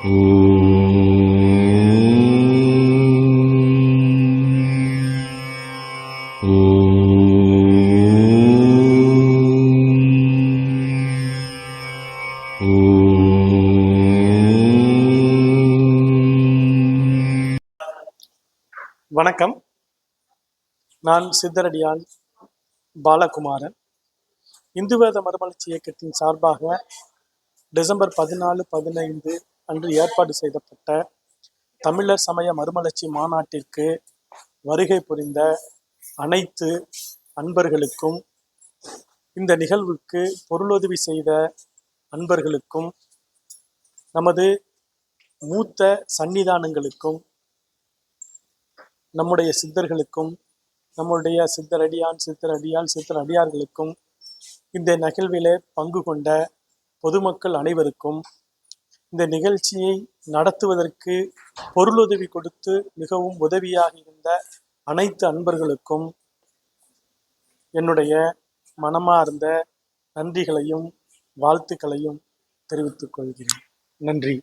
வணக்கம். நான் சித்தரடியான் பாலகுமாரன். இந்துவேத மறுமலர்ச்சி இயக்கத்தின் சார்பாக டிசம்பர் பதினாலு பதினைந்து அன்று ஏற்பாடு செய்யப்பட்ட தமிழர் சமய மறுமலர்ச்சி மாநாட்டிற்கு வருகை புரிந்த அனைத்து அன்பர்களுக்கும் இந்த நிகழ்வுக்கு பொருளுதவி செய்த அன்பர்களுக்கும் நமது மூத்த சன்னிதானங்களுக்கும் நம்முடைய சித்தர்களுக்கும் நம்முடைய சித்தரடியான் சித்தரடியால் சித்தரடியார்களுக்கும் இந்த நிகழ்விலே பங்கு கொண்ட பொதுமக்கள் அனைவருக்கும் இந்த நிகழ்ச்சியை நடத்துவதற்கு பொருளுதவி கொடுத்து மிகவும் உதவியாக இருந்த அனைத்து அன்பர்களுக்கும் என்னுடைய மனமார்ந்த நன்றிகளையும் வாழ்த்துக்களையும் தெரிவித்துக் கொள்கிறேன். நன்றி.